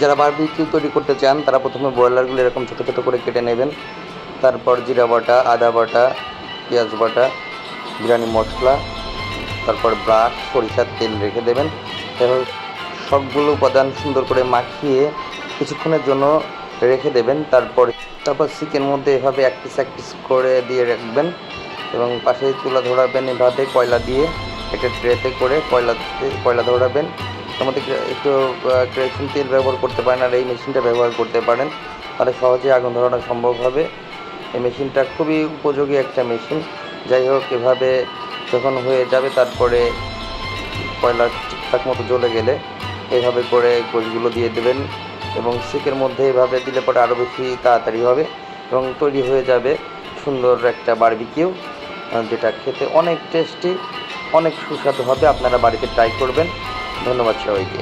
যারা বারবিকিউ তৈরি করতে চান, তারা প্রথমে ব্রয়লারগুলো এরকম ছোটো ছোটো করে কেটে নেবেন। তারপর জিরা বাটা, আদা বাটা, পেঁয়াজ বাটা, বিরিয়ানি মশলা, তারপর ব্রাশ, সরিষার তেল রেখে দেবেন। এবং সবগুলো উপাদান সুন্দর করে মাখিয়ে কিছুক্ষণের জন্য রেখে দেবেন। তারপর তারপর চিকেন মধ্যে এভাবে এক পিস এক পিস করে দিয়ে রাখবেন এবং পাশে চুলা ধরাবেন এভাবে কয়লা দিয়ে। একটা ট্রেতে করে কয়লাতে, কয়লা ধরাবেন। তার মধ্যে একটু কেরোসিন তেল ব্যবহার করতে পারেন আর এই মেশিনটা ব্যবহার করতে পারেন। তাহলে সহজে আগুন ধরানো সম্ভব হবে। এই মেশিনটা খুবই উপযোগী একটা মেশিন। যাই হোক, এভাবে যখন হয়ে যাবে, তারপরে কয়লা ঠিকঠাক মতো জ্বলে গেলে এভাবে করে গোছগুলো দিয়ে দেবেন এবং শিকের মধ্যে এভাবে দিলে পরে আরও বেশি তাড়াতাড়ি হবে এবং তৈরি হয়ে যাবে সুন্দর একটা বারবিকিউ, যেটা খেতে অনেক টেস্টি অনেক সুস্বাদু হবে। আপনারা বাড়িতে ট্রাই করবেন। ধন্যবাদ সবাইকে।